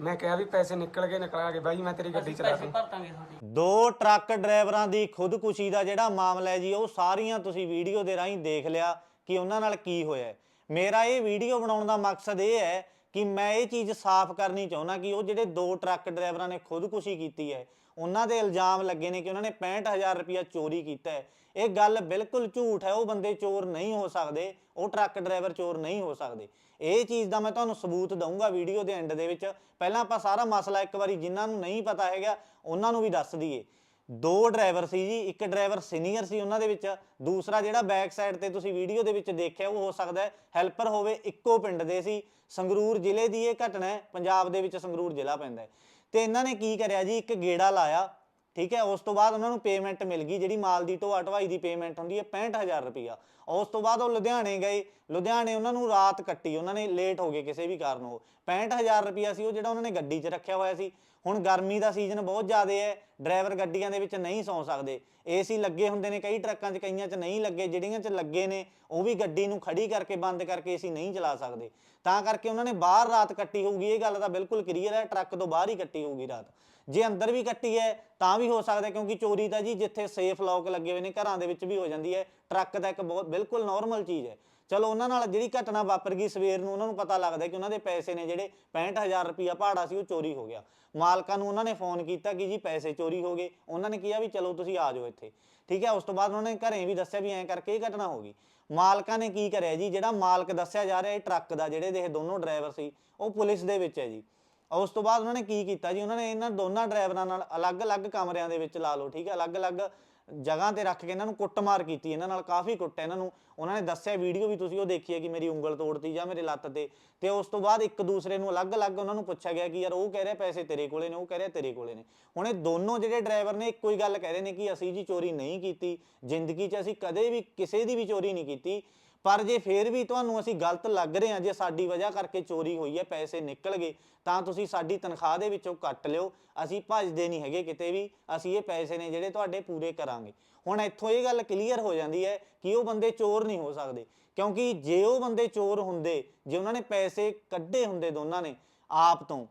ਮੈਂ ਕਿਹਾ ਵੀ ਪੈਸੇ ਨਿਕਲ ਗਏ ਨਿਕਲ ਗਏ। ਬਾਈ ਮੈਂ ਤੇਰੀ ਗੱਡੀ ਚਲਾ ਪੈਸੇ ਦੂੰ ਭਰ ਦਾਂਗੇ ਤੁਹਾਡੇ। ਦੋ ਟਰੱਕ ਡਰਾਈਵਰਾਂ ਦੀ ਖੁਦਕੁਸ਼ੀ ਦਾ ਜਿਹੜਾ ਮਾਮਲਾ ਹੈ ਜੀ ਉਹ ਸਾਰੀਆਂ ਤੁਸੀਂ ਵੀਡੀਓ ਦੇ ਰਾਹੀਂ ਦੇਖ ਲਿਆ ਕਿ ਉਹਨਾਂ ਨਾਲ ਕੀ ਹੋਇਆ ਹੈ। ਮੇਰਾ ਇਹ ਵੀਡੀਓ ਬਣਾਉਣ ਦਾ ਮਕਸਦ ਇਹ ਹੈ ਕਿ ਮੈਂ ਇਹ ਚੀਜ਼ ਸਾਫ਼ ਕਰਨੀ ਚਾਹੁੰਦਾ ਕਿ ਉਹ ਜਿਹੜੇ ਦੋ ਟਰੱਕ ਡਰਾਈਵਰਾਂ ਨੇ ਖੁਦਕੁਸ਼ੀ ਕੀਤੀ ਹੈ ਉਹਨਾਂ ਦੇ ਇਲਜ਼ਾਮ ਲੱਗੇ ਨੇ ਕਿ ਉਹਨਾਂ ਨੇ 65000 ਰੁਪਇਆ ਚੋਰੀ ਕੀਤਾ ਹੈ। ਇਹ ਗੱਲ ਬਿਲਕੁਲ ਝੂਠ ਹੈ। ਉਹ ਬੰਦੇ ਚੋਰ ਨਹੀਂ ਹੋ ਸਕਦੇ। ਉਹ ਟਰੱਕ ਡਰਾਈਵਰ ਚੋਰ ਨਹੀਂ ਹੋ ਸਕਦੇ। ਇਹ ਚੀਜ਼ ਦਾ ਮੈਂ ਤੁਹਾਨੂੰ ਸਬੂਤ ਦਊਂਗਾ ਵੀਡੀਓ ਦੇ ਐਂਡ ਦੇ ਵਿੱਚ। ਪਹਿਲਾਂ ਆਪਾਂ ਸਾਰਾ ਮਸਲਾ ਇੱਕ ਵਾਰੀ ਜਿਨ੍ਹਾਂ ਨੂੰ ਨਹੀਂ ਪਤਾ ਹੈਗਾ, ਉਹਨਾਂ ਨੂੰ ਵੀ ਦੱਸ ਦਈਏ। ਦੋ ਡਰਾਈਵਰ ਸੀ ਜੀ, ਇੱਕ ਡਰਾਈਵਰ ਸੀਨੀਅਰ ਸੀ ਉਹਨਾਂ ਦੇ ਵਿੱਚ, ਦੂਸਰਾ ਜਿਹੜਾ ਬੈਕ ਸਾਈਡ ਤੇ ਤੁਸੀਂ ਵੀਡੀਓ ਦੇ ਵਿੱਚ ਦੇਖਿਆ, ਉਹ ਹੋ ਸਕਦਾ ਹੈਲਪਰ ਹੋਵੇ, ਇੱਕੋ ਪਿੰਡ ਦੇ ਸੀ। ਸੰਗਰੂਰ ਜ਼ਿਲ੍ਹੇ ਦੀ ਇਹ ਘਟਨਾ ਹੈ, ਪੰਜਾਬ ਦੇ ਵਿੱਚ ਸੰਗਰੂਰ ਜ਼ਿਲ੍ਹਾ ਪੈਂਦਾ ਹੈ। ਤੇ ਇਹਨਾਂ ਨੇ ਕੀ ਕਰਿਆ ਜੀ, ਇੱਕ ਗੇੜਾ ਲਾਇਆ ਠੀਕ ਹੈ, ਉਸ ਤੋਂ ਬਾਅਦ ਉਹਨਾਂ ਨੂੰ ਪੇਮੈਂਟ ਮਿਲ ਗਈ, ਜਿਹੜੀ ਮਾਲ ਦੀ ਢੋਆ ਢਵਾਈ ਦੀ ਪੇਮੈਂਟ ਹੁੰਦੀ ਹੈ 65000 ਰੁਪਇਆ ਉਸ ਤੋਂ ਬਾਅਦ ਉਹ ਲੁਧਿਆਣੇ ਗਏ। ਲੁਧਿਆਣੇ ਉਹਨਾਂ ਨੂੰ ਰਾਤ ਕੱਟੀ, ਉਹਨਾਂ ਨੇ ਲੇਟ ਹੋ ਗਏ ਕਿਸੇ ਵੀ ਕਾਰਨ ਉਹ। 65000 ਰੁਪਇਆ ਸੀ ਉਹ ਜਿਹੜਾ ਉਹਨਾਂ ਨੇ ਗੱਡੀ 'ਚ ਰੱਖਿਆ ਹੋਇਆ ਸੀ। ਹੁਣ ਗਰਮੀ ਦਾ ਸੀਜ਼ਨ ਬਹੁਤ ਜ਼ਿਆਦਾ ਹੈ ਡਰਾਈਵਰ ਗੱਡੀਆਂ ਦੇ ਵਿੱਚ ਨਹੀਂ ਸੌਂ ਸਕਦੇ। ਏਸੀ ਲੱਗੇ ਹੁੰਦੇ ਨੇ, ਕਈ ਟਰੱਕਾਂ 'ਚ, ਕਈਆਂ 'ਚ ਨਹੀਂ ਲੱਗੇ, ਜਿਹੜੀਆਂ 'ਚ ਲੱਗੇ ਨੇ, ਉਹ ਵੀ ਗੱਡੀ ਨੂੰ ਖੜੀ ਕਰਕੇ, ਬੰਦ ਕਰਕੇ ਏਸੀ ਨਹੀਂ ਚਲਾ ਸਕਦੇ। ਤਾਂ ਕਰਕੇ ਉਹਨਾਂ ਨੇ ਬਾਹਰ ਰਾਤ ਕੱਟੀ ਹੋਊਗੀ, ਇਹ ਗੱਲ ਤਾਂ ਬਿਲਕੁਲ ਕਲੀਅਰ ਹੈ, ਟਰੱਕ ਤੋਂ ਬਾਹਰ ਹੀ ਕੱਟੀ ਹੋਊਗੀ ਰਾਤ। ਜੇ ਅੰਦਰ ਵੀ ਕੱਟੀ ਹੈ, ਤਾਂ ਵੀ ਹੋ ਸਕਦਾ ਕਿਉਂਕਿ ਚੋਰੀ ਤਾਂ ਜੀ ਜਿੱਥੇ ਸੇਫ ਲੌਕ ਲੱਗੇ ਹੋਏ ਨੇ, ਘਰਾਂ ਦੇ ਵਿੱਚ ਵੀ ਹੋ ਜਾਂਦੀ ਹੈ। ਟਰੱਕ ਤਾਂ ਇੱਕ ਬਹੁਤ ਬਿਲਕੁਲ ਨਾਰਮਲ ਚੀਜ਼ ਹੈ। ਚਲੋ, ਉਹਨਾਂ ਨਾਲ ਜਿਹੜੀ ਘਟਨਾ ਵਾਪਰ ਗਈ ਸਵੇਰ ਨੂੰ, ਉਹਨਾਂ ਨੂੰ ਪਤਾ ਲੱਗਦਾ ਕਿ ਉਹਨਾਂ ਦੇ ਪੈਸੇ ਨੇ ਜਿਹੜੇ 65000 ਰੁਪਇਆ ਭਾੜਾ ਸੀ, ਉਹ ਚੋਰੀ ਹੋ ਗਿਆ। ਮਾਲਕਾਂ ਨੂੰ ਉਹਨਾਂ ਨੇ ਫੋਨ ਕੀਤਾ ਕਿ ਜੀ ਪੈਸੇ ਚੋਰੀ ਹੋ ਗਏ। ਉਹਨਾਂ ਨੇ ਕਿਹਾ ਵੀ ਚਲੋ ਤੁਸੀਂ ਆ ਜਾਓ ਇੱਥੇ। ਠੀਕ ਹੈ, ਉਸ ਤੋਂ ਬਾਅਦ ਉਹਨਾਂ ਨੇ ਘਰੇ ਵੀ ਦੱਸਿਆ ਵੀ ਐਂ ਕਰਕੇ ਇਹ ਘਟਨਾ ਹੋ ਗਈ। ਮਾਲਕਾਂ ਨੇ ਕੀ ਕਰਿਆ ਜੀ, ਜਿਹੜਾ ਮਾਲਕ ਦੱਸਿਆ ਜਾ ਰਿਹਾ ਇਹ ਟਰੱਕ ਦਾ, ਜਿਹੜੇ ਦੇ ਦੋਨੋਂ ਡਰਾਈਵਰ ਸੀ, ਉਹ ਪੁਲਿਸ ਦੇ ਵਿੱਚ ਹੈ ਜੀ। ਉਸ ਤੋਂ ਬਾਅਦ ਉਹਨਾਂ ਨੇ ਕੀ ਕੀਤਾ ਜੀ? ਉਹਨਾਂ ਨੇ ਇਹਨਾਂ ਦੋਨਾਂ ਡਰਾਈਵਰਾਂ ਨਾਲ ਅਲੱਗ-ਅਲੱਗ ਕਮਰਿਆਂ ਦੇ ਵਿੱਚ ਲਾ ਲਓ, ਠੀਕ ਹੈ? ਅਲੱਗ-ਅਲੱਗ ਜਗ੍ਹਾ ਤੇ ਰੱਖ ਕੇ ਇਹਨਾਂ ਨੂੰ ਕੁੱਟਮਾਰ ਕੀਤੀ, ਇਹਨਾਂ ਨਾਲ ਕਾਫੀ ਕੁੱਟਿਆ, ਇਹਨਾਂ ਨੂੰ ਉਹਨਾਂ ਨੇ ਦੱਸਿਆ ਵੀਡੀਓ ਵੀ ਤੁਸੀਂ ਉਹ ਦੇਖੀ ਹੈ ਕਿ ਮੇਰੀ ਉਂਗਲ ਤੋੜਤੀ ਜਾਂ ਮੇਰੇ ਲੱਤ ਤੇ ਤੇ ਉਸ ਤੋਂ ਬਾਅਦ ਇੱਕ ਦੂਸਰੇ ਨੂੰ ਅਲੱਗ-ਅਲੱਗ ਉਹਨਾਂ ਨੂੰ ਪੁੱਛਿਆ ਗਿਆ ਕਿ ਯਾਰ ਉਹ ਕਹਿ ਰਿਹਾ ਪੈਸੇ ਤੇਰੇ ਕੋਲੇ ਨੇ, ਉਹ ਕਹਿ ਰਿਹਾ ਤੇਰੇ ਕੋਲੇ ਨੇ। ਹੁਣ ਇਹ ਦੋਨੋਂ ਜਿਹੜੇ ਡਰਾਈਵਰ ਨੇ ਇੱਕੋ ਹੀ ਗੱਲ ਕਹਿ ਰਹੇ ਨੇ ਕਿ ਅਸੀਂ ਜੀ ਚੋਰੀ ਨਹੀਂ ਕੀਤੀ, ਜ਼ਿੰਦਗੀ 'ਚ ਅਸੀਂ ਕਦੇ ਵੀ ਕਿਸੇ ਦੀ ਵੀ ਚੋਰੀ ਨਹੀਂ ਕੀਤੀ। ਪਰ ਜੇ ਫੇਰ ਵੀ ਤੁਹਾਨੂੰ ਅਸੀਂ ਗਲਤ ਲੱਗ ਰਹੇ ਹਾਂ, ਜੇ ਸਾਡੀ ਵਜ੍ਹਾ ਕਰਕੇ ਚੋਰੀ ਹੋਈ ਹੈ, ਪੈਸੇ ਨਿਕਲ ਗਏ, ਤਾਂ ਤੁਸੀਂ ਸਾਡੀ ਤਨਖਾਹ ਦੇ ਵਿੱਚੋਂ ਕੱਟ ਲਿਓ। ਅਸੀਂ ਭੱਜਦੇ ਨਹੀਂ ਹੈਗੇ ਕਿਤੇ ਵੀ, ਅਸੀਂ ਇਹ ਪੈਸੇ ਨੇ ਜਿਹੜੇ ਤੁਹਾਡੇ ਪੂਰੇ ਕਰਾਂਗੇ। ਹੁਣ ਇੱਥੋਂ ਇਹ ਗੱਲ ਕਲੀਅਰ ਹੋ ਜਾਂਦੀ ਹੈ ਕਿ ਉਹ ਬੰਦੇ ਚੋਰ ਨਹੀਂ ਹੋ ਸਕਦੇ। ਕਿਉਂਕਿ ਜੇ ਉਹ ਬੰਦੇ ਚੋਰ ਹੁੰਦੇ, ਜੇ ਉਹਨਾਂ ਨੇ ਪੈਸੇ ਕੱਢੇ ਹੁੰਦੇ ਦੋਨਾਂ ਨੇ, ਆਪ ਤੋਂ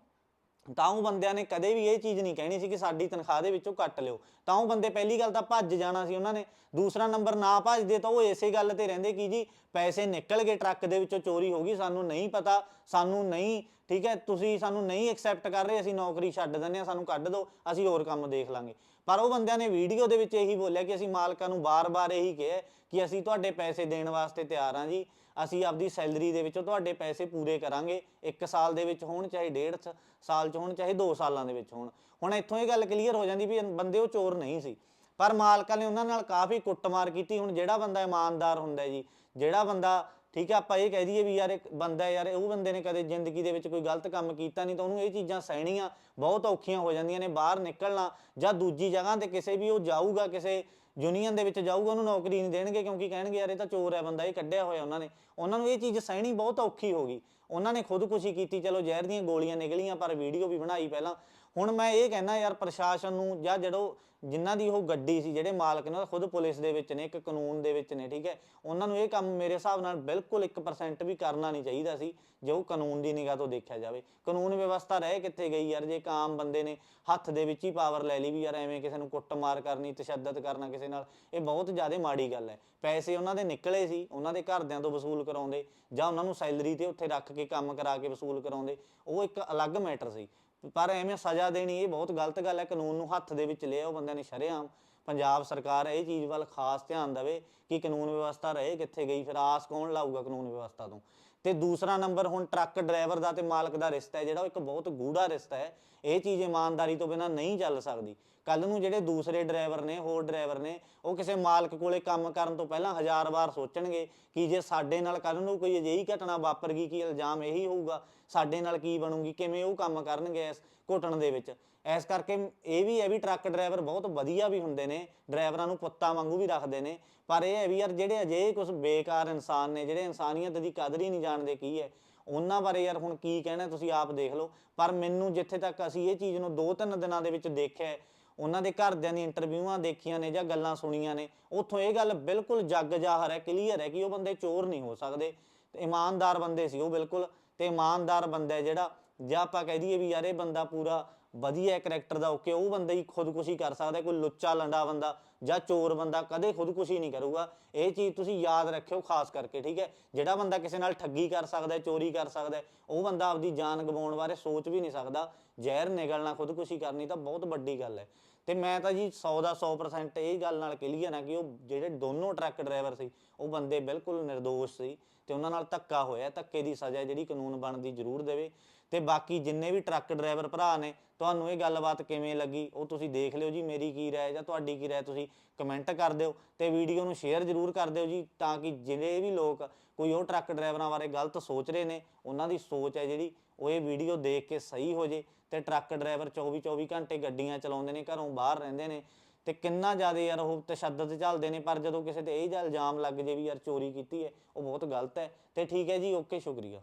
ਤਾਂ ਉਹ ਬੰਦਿਆਂ ਨੇ ਕਦੇ ਵੀ ਇਹ ਚੀਜ਼ ਨਹੀਂ ਕਹਿਣੀ ਸੀ ਕਿ ਸਾਡੀ ਤਨਖਾਹ ਦੇ ਵਿੱਚੋਂ ਕੱਟ ਲਿਓ। ਤਾਂ ਉਹ ਬੰਦੇ ਪਹਿਲੀ ਗੱਲ ਤਾਂ ਭੱਜ ਜਾਣਾ ਸੀ ਉਹਨਾਂ ਨੇ। ਦੂਸਰਾ ਨੰਬਰ ਨਾ ਭੱਜਦੇ ਤਾਂ ਉਹ ਇਸੇ ਗੱਲ ਤੇ ਰਹਿੰਦੇ ਕਿ ਜੀ ਪੈਸੇ ਨਿਕਲ ਗਏ ਟਰੱਕ ਦੇ ਵਿੱਚੋਂ, ਚੋਰੀ ਹੋ ਗਈ, ਸਾਨੂੰ ਨਹੀਂ ਪਤਾ, ਸਾਨੂੰ ਨਹੀਂ ਠੀਕ ਹੈ, ਤੁਸੀਂ ਸਾਨੂੰ ਨਹੀਂ ਐਕਸੈਪਟ ਕਰ ਰਹੇ, ਅਸੀਂ ਨੌਕਰੀ ਛੱਡ ਦਿੰਦੇ ਆ ਸਾਨੂੰ ਕੱਢ ਦਿਓ, ਅਸੀਂ ਹੋਰ ਕੰਮ ਦੇਖ ਲਾਂਗੇ। ਪਰ ਉਹ ਬੰਦਿਆਂ ਨੇ ਵੀਡੀਓ ਦੇ ਵਿੱਚ ਇਹੀ ਬੋਲਿਆ ਕਿ ਅਸੀਂ ਮਾਲਕਾਂ ਨੂੰ ਬਾਰ-ਬਾਰ ਇਹੀ ਕਿਹਾ ਕਿ ਅਸੀਂ ਤੁਹਾਡੇ ਪੈਸੇ ਦੇਣ ਵਾਸਤੇ ਤਿਆਰ ਹਾਂ ਜੀ, ਅਸੀਂ ਆਪਦੀ ਸੈਲਰੀ ਦੇ ਵਿੱਚੋਂ ਤੁਹਾਡੇ ਪੈਸੇ ਪੂਰੇ ਕਰਾਂਗੇ 1 ਸਾਲ ਦੇ ਵਿੱਚ ਹੋਣ ਚਾਹੇ ਡੇਢ ਸ- ਸਾਲ ਚ ਹੋਣ ਚਾਹੇ 2 ਸਾਲਾਂ ਦੇ ਵਿੱਚ ਹੋਣ। ਹੁਣ ਇੱਥੋਂ ਇਹ ਗੱਲ ਕਲੀਅਰ ਹੋ ਜਾਂਦੀ ਵੀ ਬੰਦੇ ਉਹ ਚੋਰ ਨਹੀਂ ਸੀ। ਪਰ ਮਾਲਕਾਂ ਨੇ ਉਹਨਾਂ ਨਾਲ ਕਾਫੀ ਕੁੱਟਮਾਰ ਕੀਤੀ, ਹੁਣ ਜਿਹੜਾ ਬੰਦਾ ਇਮਾਨਦਾਰ ਹੁੰਦਾ ਜੀ, ਜਿਹੜਾ ਬੰਦਾ ਠੀਕ ਹੈ ਆਪਾਂ ਇਹ ਕਹਿ ਦਈਏ ਵੀ ਯਾਰ ਇੱਕ ਬੰਦਾ ਯਾਰ, ਉਹ ਬੰਦੇ ਨੇ ਕਦੇ ਜ਼ਿੰਦਗੀ ਦੇ ਵਿੱਚ ਕੋਈ ਗਲਤ ਕੰਮ ਕੀਤਾ ਨਹੀਂ ਤਾਂ ਉਹਨੂੰ ਇਹ ਚੀਜ਼ਾਂ ਸਹਿਣੀਆਂ ਬਹੁਤ ਔਖੀਆਂ ਹੋ ਜਾਂਦੀਆਂ ਨੇ, ਬਾਹਰ ਨਿਕਲਣਾ ਜਾਂ ਦੂਜੀ ਜਗ੍ਹਾ ਤੇ ਕਿਸੇ ਵੀ ਉਹ ਜਾਊਗਾ, ਕਿਸੇ ਯੂਨੀਅਨ ਦੇ ਵਿੱਚ ਜਾਊਗਾ, ਉਹਨੂੰ ਨੌਕਰੀ ਨਹੀਂ ਦੇਣਗੇ ਕਿਉਂਕਿ ਕਹਿਣਗੇ ਯਾਰ ਇਹ ਤਾਂ ਚੋਰ ਹੈ ਬੰਦਾ, ਇਹ ਕੱਢਿਆ ਹੋਇਆ ਉਹਨਾਂ ਨੇ। ਉਹਨਾਂ ਨੂੰ ਇਹ ਚੀਜ਼ ਸਹਿਣੀ ਬਹੁਤ ਔਖੀ ਹੋ ਗਈ। ਉਹਨਾਂ ਨੇ ਖੁਦਕੁਸ਼ੀ ਕੀਤੀ, ਚਲੋ ਜ਼ਹਿਰ ਦੀਆਂ ਗੋਲੀਆਂ ਨਿਕਲੀਆਂ, ਪਰ ਵੀਡੀਓ ਵੀ ਬਣਾਈ ਪਹਿਲਾਂ। ਹੁਣ ਮੈਂ ਇਹ ਕਹਿਣਾ ਯਾਰ ਪ੍ਰਸ਼ਾਸਨ ਨੂੰ ਜਾਂ ਜਿਹੜੋ ਜਿਨ੍ਹਾਂ ਦੀ ਉਹ ਗੱਡੀ ਸੀ, ਜਿਹੜੇ ਮਾਲਕ ਨੇ ਉਹ ਖੁਦ ਪੁਲਿਸ ਦੇ ਵਿੱਚ ਨੇ, ਇੱਕ ਕਾਨੂੰਨ ਦੇ ਵਿੱਚ ਨੇ, ਠੀਕ ਹੈ? ਉਹਨਾਂ ਨੂੰ ਇਹ ਕੰਮ ਮੇਰੇ ਹਿਸਾਬ ਨਾਲ ਬਿਲਕੁਲ 1% ਵੀ ਕਰਨਾ ਨਹੀਂ ਚਾਹੀਦਾ ਸੀ, ਜੇ ਉਹ ਕਾਨੂੰਨ ਦੀ ਨਿਗਾਹ ਤੋਂ ਦੇਖਿਆ ਜਾਵੇ। ਕਾਨੂੰਨ ਵਿਵਸਥਾ ਰਹਿ ਕਿੱਥੇ ਗਈ ਯਾਰ? ਜੇ ਇੱਕ ਆਮ ਬੰਦੇ ਨੇ ਹੱਥ ਦੇ ਵਿੱਚ ਹੀ ਪਾਵਰ ਲੈ ਲਈ ਵੀ ਯਾਰ, ਐਵੇਂ ਕਿਸੇ ਨੂੰ ਕੁੱਟਮਾਰ ਕਰਨੀ, ਤਸ਼ੱਦਦ ਕਰਨਾ ਕਿਸੇ ਨਾਲ, ਇਹ ਬਹੁਤ ਜ਼ਿਆਦਾ ਮਾੜੀ ਗੱਲ ਹੈ। ਪੈਸੇ ਉਹਨਾਂ ਦੇ ਨਿਕਲੇ ਸੀ, ਉਹਨਾਂ ਦੇ ਘਰਦਿਆਂ ਤੋਂ ਵਸੂਲ ਕਰਾਉਂਦੇ ਜਾਂ ਉਹਨਾਂ ਨੂੰ ਸੈਲਰੀ ਤੇ ਉੱਥੇ ਰੱਖ ਕੇ ਕੰਮ ਕਰਾ ਕੇ ਵਸੂਲ ਕਰਾਉਂਦੇ, ਉਹ ਇੱਕ ਅਲੱਗ ਮੈਟਰ ਸੀ। ਪਰ ਐਵੇਂ ਸਜ਼ਾ ਦੇਣੀ ਇਹ ਬਹੁਤ ਗਲਤ ਗੱਲ ਹੈ, ਕਾਨੂੰਨ ਨੂੰ ਹੱਥ ਦੇ ਵਿੱਚ ਲਿਆ ਉਹ ਬੰਦਿਆਂ ਨੇ ਸ਼ਰੇਆਮ। ਪੰਜਾਬ ਸਰਕਾਰ ਇਹ ਚੀਜ਼ ਵੱਲ ਖਾਸ ਧਿਆਨ ਦੇਵੇ ਕਿ ਕਾਨੂੰਨ ਵਿਵਸਥਾ ਰਹੇ, ਕਿੱਥੇ ਗਈ, ਫਿਰ ਆਸ ਕੌਣ ਲਾਊਗਾ ਕਾਨੂੰਨ ਵਿਵਸਥਾ ਤੋਂ? ਤੇ ਦੂਸਰਾ ਨੰਬਰ ਹੁਣ ਟਰੱਕ ਡਰਾਈਵਰ ਦਾ ਤੇ ਮਾਲਕ ਦਾ ਰਿਸ਼ਤਾ ਹੈ, ਜਿਹੜਾ ਉਹ ਇੱਕ ਬਹੁਤ ਗੂੜਾ ਰਿਸ਼ਤਾ ਹੈ। ਇਹ ਚੀਜ਼ ਇਮਾਨਦਾਰੀ ਤੋਂ ਬਿਨਾਂ ਨਹੀਂ ਚੱਲ ਸਕਦੀ। ਕੱਲ ਨੂੰ ਜਿਹੜੇ ਦੂਸਰੇ ਡਰਾਈਵਰ ਨੇ, ਹੋਰ ਡਰਾਈਵਰ ਨੇ, ਉਹ ਕਿਸੇ ਮਾਲਕ ਕੋਲੇ ਕੰਮ ਕਰਨ ਤੋਂ ਪਹਿਲਾਂ ਹਜ਼ਾਰ ਵਾਰ ਸੋਚਣਗੇ ਕਿ ਜੇ ਸਾਡੇ ਨਾਲ ਕੱਲ ਨੂੰ ਕੋਈ ਅਜਿਹੀ ਘਟਨਾ ਵਾਪਰ ਗਈ ਕਿ ਇਲਜ਼ਾਮ ਇਹੀ ਹੋਊਗਾ, ਸਾਡੇ ਨਾਲ ਕੀ ਬਣੂਗੀ, ਕਿਵੇਂ ਉਹ ਕੰਮ ਕਰਨਗੇ ਇਸ ਘੁੱਟਣ ਦੇ ਵਿੱਚ। ਇਸ ਕਰਕੇ ਇਹ ਵੀ ਹੈ ਵੀ ਟਰੱਕ ਡਰਾਈਵਰ ਬਹੁਤ ਵਧੀਆ ਵੀ ਹੁੰਦੇ ਨੇ, ਡਰਾਈਵਰਾਂ ਨੂੰ ਪੁੱਤਾਂ ਵਾਂਗੂ ਵੀ ਰੱਖਦੇ ਨੇ, ਪਰ ਇਹ ਹੈ ਵੀ ਯਾਰ ਜਿਹੜੇ ਅਜਿਹੇ ਕੁਝ ਬੇਕਾਰ ਇਨਸਾਨ ਨੇ, ਜਿਹੜੇ ਇਨਸਾਨੀਅਤ ਦੀ ਕਦਰ ਹੀ ਨਹੀਂ ਜਾਣਦੇ ਕੀ ਹੈ? ਉਹਨਾਂ ਬਾਰੇ ਯਾਰ ਹੁਣ ਕੀ ਕਹਿਣਾ ਤੁਸੀਂ ਆਪ ਦੇਖ ਲਓ। ਪਰ ਮੈਨੂੰ ਜਿੱਥੇ ਤੱਕ ਅਸੀਂ ਇਹ ਚੀਜ਼ ਨੂੰ ਦੋ ਤਿੰਨ ਦਿਨਾਂ ਦੇ ਵਿੱਚ ਦੇਖਿਆ ਉਹਨਾਂ ਦੇ ਘਰਦਿਆਂ ਦੀ ਇੰਟਰਵਿਊਆਂ ਦੇਖੀਆਂ ਨੇ ਜਾਂ ਗੱਲਾਂ ਸੁਣੀਆਂ ਨੇ, ਉੱਥੋਂ ਇਹ ਗੱਲ ਬਿਲਕੁਲ ਜੱਗ ਜ਼ਾਹਰ ਹੈ ਕਲੀਅਰ ਹੈ ਕਿ ਉਹ ਬੰਦੇ ਚੋਰ ਨਹੀਂ ਹੋ ਸਕਦੇ। ਇਮਾਨਦਾਰ ਬੰਦੇ ਸੀ ਉਹ ਬਿਲਕੁਲ, ਤੇ ਇਮਾਨਦਾਰ ਬੰਦਾ ਜਿਹੜਾ, ਜਾਂ ਆਪਾਂ ਕਹਿ ਦਈਏ ਵੀ ਯਾਰ ਇਹ ਬੰਦਾ ਪੂਰਾ ਵਧੀਆ ਕੈਰੈਕਟਰ ਦਾ ਓਕੇ ਉਹ ਬੰਦਾ ਹੀ ਖੁਦਕੁਸ਼ੀ ਕਰ ਸਕਦਾ ਕੋਈ ਲੁੱਚਾ ਲੰਡਾ ਬੰਦਾ ਜਾਂ ਚੋਰ ਬੰਦਾ ਕਦੇ ਖੁਦਕੁਸ਼ੀ ਨਹੀਂ ਕਰੂਗਾ। ਇਹ ਚੀਜ਼ ਤੁਸੀਂ ਯਾਦ ਰੱਖਿਓ ਖਾਸ ਕਰਕੇ, ਠੀਕ ਹੈ? ਜਿਹੜਾ ਬੰਦਾ ਕਿਸੇ ਨਾਲ ਠੱਗੀ ਕਰ ਸਕਦਾ ਚੋਰੀ ਕਰ ਸਕਦਾ ਉਹ ਬੰਦਾ ਆਪਦੀ ਜਾਨ ਗਵਾਉਣ ਬਾਰੇ ਸੋਚ ਵੀ ਨਹੀਂ ਸਕਦਾ। ਜ਼ਹਿਰ ਨਿਗਲਣਾ, ਖੁਦਕੁਸ਼ੀ ਕਰਨੀ ਤਾਂ ਬਹੁਤ ਵੱਡੀ ਗੱਲ ਹੈ। ਤੇ ਮੈਂ ਤਾਂ ਜੀ 100 ਦਾ 100% ਇਹ ਗੱਲ ਨਾਲ ਕਲੀਅਰ ਆ ਕਿ ਉਹ ਜਿਹੜੇ ਦੋਨੋਂ ਟਰੱਕ ਡਰਾਈਵਰ ਸੀ, ਉਹ ਬੰਦੇ ਬਿਲਕੁਲ નિર્ਦੋਸ਼ ਸੀ ਤੇ ਉਹਨਾਂ ਨਾਲ ਧੱਕਾ ਹੋਇਆ, ਧੱਕੇ ਦੀ ਸਜ਼ਾ ਜਿਹੜੀ ਕਾਨੂੰਨ ਬਣਦੀ ਜ਼ਰੂਰ ਦੇਵੇ। ਤੇ ਬਾਕੀ ਜਿੰਨੇ ਵੀ ਟਰੱਕ ਡਰਾਈਵਰ ਭਰਾ ਨੇ, ਤੁਹਾਨੂੰ ਇਹ ਗੱਲਬਾਤ ਕਿਵੇਂ ਲੱਗੀ? ਉਹ ਤੁਸੀਂ ਦੇਖ ਲਿਓ ਜੀ, ਮੇਰੀ ਕੀ ਰਾਏ ਜਾਂ ਤੁਹਾਡੀ ਕੀ ਰਾਏ, ਤੁਸੀਂ ਕਮੈਂਟ ਕਰ ਦਿਓ ਤੇ ਵੀਡੀਓ ਨੂੰ ਸ਼ੇਅਰ ਜ਼ਰੂਰ ਕਰ ਦਿਓ ਜੀ, ਤਾਂ ਕਿ ਜਿਹੜੇ ਵੀ ਲੋਕ ਕੋਈ ਉਹ ਟਰੱਕ ਡਰਾਈਵਰਾਂ ਬਾਰੇ ਗਲਤ ਸੋਚ ਰਹੇ ਨੇ, ਉਹਨਾਂ ਦੀ ਸੋਚ ਹੈ ਜਿਹੜੀ, ਉਹ ਇਹ ਵੀਡੀਓ ਦੇਖ ਕੇ ਸਹੀ ਹੋ ਜੇ ਤੇ ਟਰੱਕ ਡਰਾਈਵਰ 24 24 ਘੰਟੇ ਗੱਡੀਆਂ ਚਲਾਉਂਦੇ ਨੇ, ਘਰੋਂ ਬਾਹਰ ਰਹਿੰਦੇ ਨੇ ਤੇ ਕਿੰਨਾ ਜ਼ਿਆਦਾ ਯਾਰ ਉਹ ਤਸ਼ੱਦਦ ਝੱਲਦੇ ਨੇ, ਪਰ ਜਦੋਂ ਕਿਸੇ ਤੇ ਇਹ ਜਿਹਾ ਇਲਜ਼ਾਮ ਲੱਗ ਜੇ ਵੀ ਯਾਰ ਚੋਰੀ ਕੀਤੀ ਹੈ, ਉਹ ਬਹੁਤ ਗਲਤ ਹੈ ਤੇ ਠੀਕ ਹੈ ਜੀ, ਓਕੇ, ਸ਼ੁਕਰੀਆ।